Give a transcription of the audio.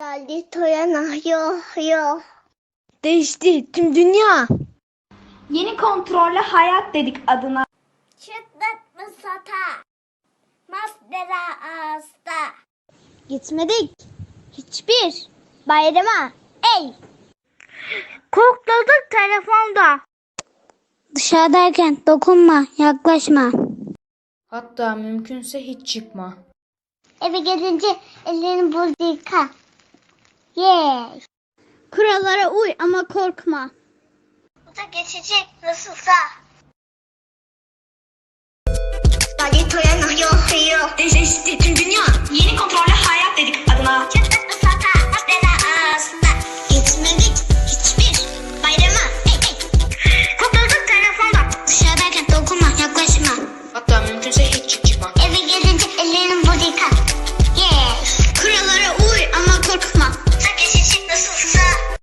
Geldi Toyana. Yo yo. Değişti tüm dünya. Yeni kontrollü hayat dedik adına. Çıtlık mı sata? Masdera ağızda. Gitmedik. Hiçbir. Bayrama. Ey. Kokladık telefonda. Dışarıdayken dokunma, yaklaşma. Hatta mümkünse hiç çıkma. Eve gelince ellerini bul yıka. Yey. Kurallara uy ama korkma. Bu da geçecek nasılsa. Geldi Toyana. Yo yo. Değişti.